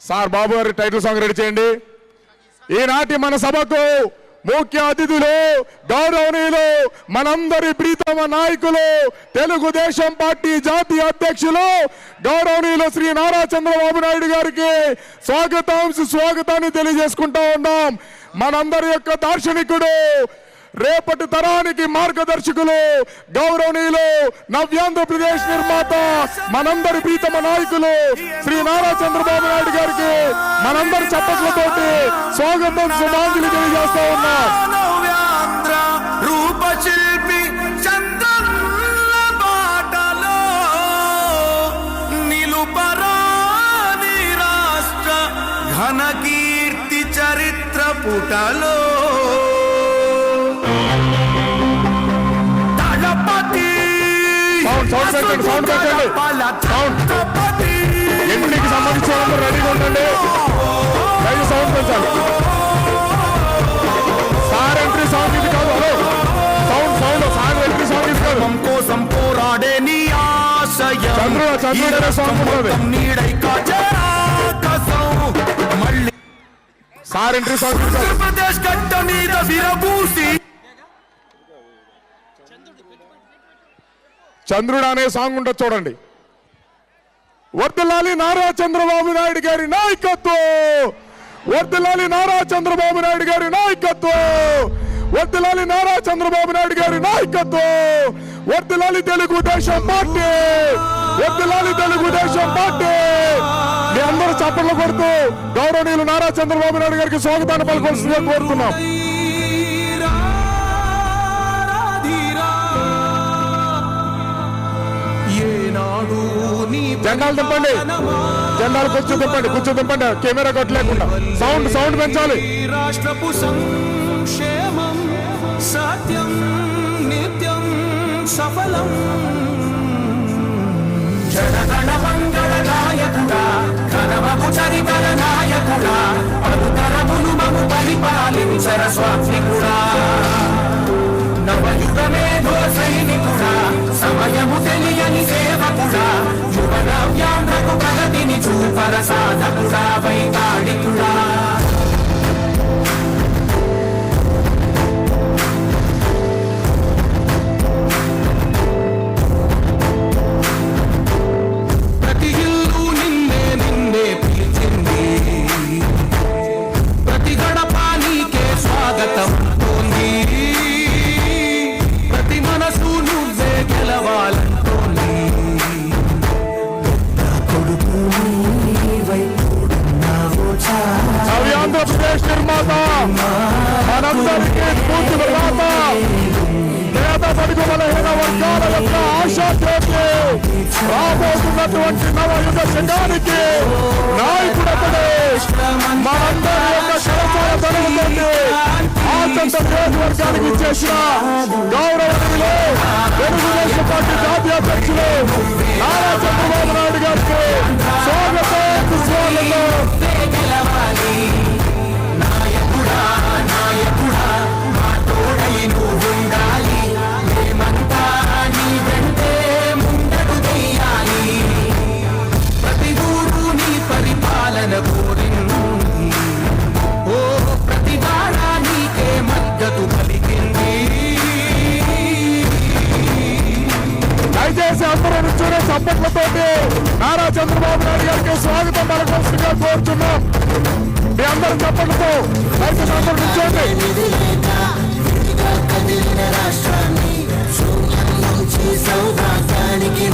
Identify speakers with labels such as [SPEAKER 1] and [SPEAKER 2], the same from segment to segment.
[SPEAKER 1] Sir బాబు గారి title song ready చేయండి. ఈనాటి మన సభకు ముఖ్య అతిథులు గౌరవనీయులు మనందరి ప్రీతమ నాయకులు తెలుగుదేశం పార్టీ జాతీయ అధ్యక్షులు గౌరవనీయులు శ్రీ నారా చంద్రబాబు నాయుడు గారికి స్వాగతం సుస్వాగతాన్ని తెలియజేసుకుంటా ఉన్నాం. మనందరి యొక్క దార్శనికుడు రేపటి తరానికి మార్గదర్శకులు గౌరవనీయులు నవ్యాంధ్రప్రదేశ్ నిర్మాత మనందరి ప్రీతమ నాయకులు శ్రీ నారా చంద్రబాబు నాయుడు గారికి మనందరి చప్పట్లతోటి స్వాగతం శుభాంజలి తెలియజేస్తా ఉన్నాం.
[SPEAKER 2] రూపశిల్పి చంద్రన్న బాటలో నిలుపరాని రాష్ట్ర ఘన కీర్తి చరిత్ర పుటలో
[SPEAKER 1] సౌండ్, సౌండ్ పెట్టండి, సౌండ్ పెట్టండి.
[SPEAKER 2] బల
[SPEAKER 1] సౌండ్.
[SPEAKER 2] ఛత్రపతి
[SPEAKER 1] ఎంట్రీకి సంబంధించిన వాళ్ళందరూ రెడీగా ఉండండి. దయచేసి సౌండ్ పెంచాలి. సార్ ఎంట్రీ సాంగ్ ఇది కాదు hello sound sound sir entry song ఇది కాదు.
[SPEAKER 2] ధర్మం కోసం పోరాడే నీ ఆశయం.
[SPEAKER 1] చంద్రుడు, చంద్రుడు అనే సాంగ్ ఉన్నది.
[SPEAKER 2] మొత్తం నీడై కాచేరా కసం మళ్ళీ
[SPEAKER 1] సార్ ఎంట్రీ సాంగ్ ఇది కాదు
[SPEAKER 2] ఆంధ్రప్రదేశ్ గడ్డ మీద
[SPEAKER 1] చంద్రుడు అనే సాంగ్ ఉంటుంది చూడండి. వర్దలాలి నారా చంద్రబాబు నాయుడు గారి నాయకత్వం. వర్దలాలి నారా చంద్రబాబు నాయుడు గారి నాయకత్వం. వర్దలాలి నారా చంద్రబాబు నాయుడు గారి నాయకత్వం. వర్దలాలి తెలుగుదేశం పార్టీ. వర్దలాలి తెలుగుదేశం పార్టీ. మీ అందరూ చప్పట్లు కొడుతూ గౌరవనీయులు నారా చంద్రబాబు నాయుడు గారికి స్వాగతాన్ని పలకొల్సిందిగా కోరుతున్నాం. జెండాలు తిప్పండి జెండాలు కూర్చో తిప్పండి కూర్చో తిప్పండి కెమెరా కొట్టలేకుండా సౌండ్ సౌండ్ పెంచాలి.
[SPEAKER 2] రాష్ట్రపు సంక్షేమం సత్యం నిత్యం సఫలం. జనగణ మంగళ నాయకుడా ఘనమగు చరితర నాయకుడా అను పలుతరమును మము పరిపాలించర స్వామి కూడా. చూపర సాధకుడా
[SPEAKER 1] రాబోతున్నటువంటి నవయుగ శకానికి నాయకుడతడే మనందరి యొక్క కరచాల ధనముతోటి ఆచంత నియోజకవర్గానికి ఇచ్చేసిన గౌరవనీయులు తెలుగుదేశం పార్టీ జాతీయ అధ్యక్షులు నారా చంద్రబాబు నాయుడు గారికి స్వాగతం సుస్వాగతం గారికి స్వాగతం పలకాల్సిందిగా కోరుతున్నాం. మీ అందరి చప్పట్లతో రైతు అందరూ నిల్చోండి
[SPEAKER 3] రాష్ట్రాన్ని శూన్యం సౌభాగ్యానికి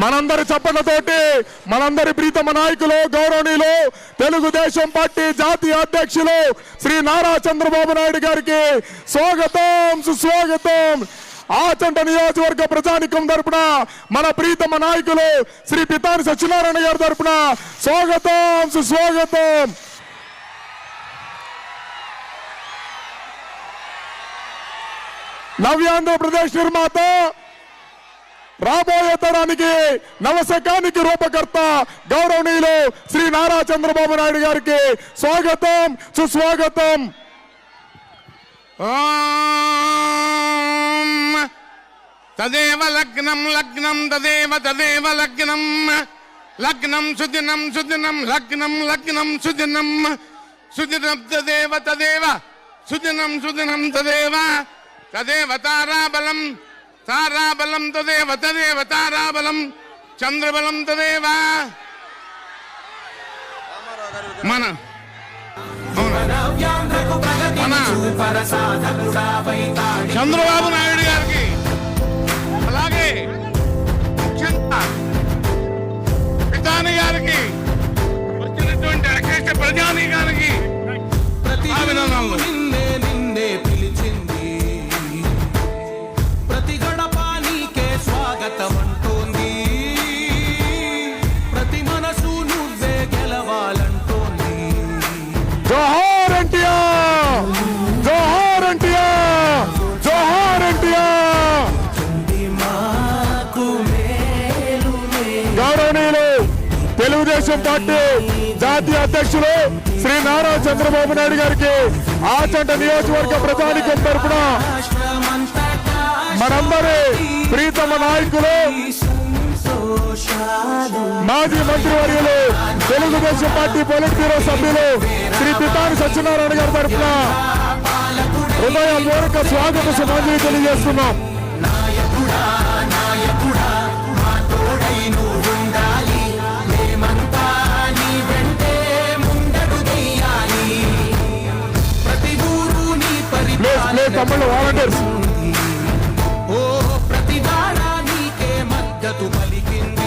[SPEAKER 1] మనందరి చప్పట్లతోటి మనందరి ప్రీతమ నాయకులు గౌరవనీయులు తెలుగుదేశం పార్టీ జాతీయ అధ్యక్షులు శ్రీ నారా చంద్రబాబు నాయుడు గారికి స్వాగతం సుస్వాగతం. ఆచంట నియోజకవర్గ ప్రజానికం తరపున మన ప్రీతమ నాయకులు శ్రీ పితాని సత్యనారాయణ గారి తరపున స్వాగతం సుస్వాగతం. నవ్యాంధ్రప్రదేశ్ నిర్మాత రాబోయే తరానికి నవశకానికి రూపకర్త గౌరవనీయులు శ్రీ నారా చంద్రబాబు నాయుడు గారికి స్వాగతం సుస్వాగతం.
[SPEAKER 4] తదేవ లగ్నం లగ్నం తదేవ తదేవ లగ్నం. లగ్నం సుదినం సుదినం లగ్నం లగ్నం సుదినం. సుదినం తదేవ తదేవ. సుదినం సుదినం తదేవ. తదేవ తారాబలం తారాబలం తదేవ తదేవ తారాబలం చంద్రబలం తదేవ మన మన చంద్రబాబు నాయుడు గారికి. అలాగే ముఖ్యంగా పితాని గారికి వచ్చినటువంటి అఖిల ప్రజాని గారికి
[SPEAKER 2] ప్రతి
[SPEAKER 4] అభినందనలు.
[SPEAKER 1] తెలుగుదేశం పార్టీ జాతీయ అధ్యక్షులు శ్రీ నారా చంద్రబాబు నాయుడు గారికి ఆచంట నియోజకవర్గ ప్రజానికం తరఫున మనందరి ప్రీతమ నాయకులు మాజీ మంత్రివర్యులు తెలుగుదేశం పార్టీ పొలిట్ బ్యూరో సభ్యులు శ్రీ పితాని సత్యనారాయణ గారి తరఫున హృదయపూర్వక స్వాగత సుమాంజలి తెలియజేస్తున్నాం.
[SPEAKER 2] తమ్ముళ్ళు వాలంటీర్స్. ఓ ప్రతిభా నీకే మద్దతు పలికింది.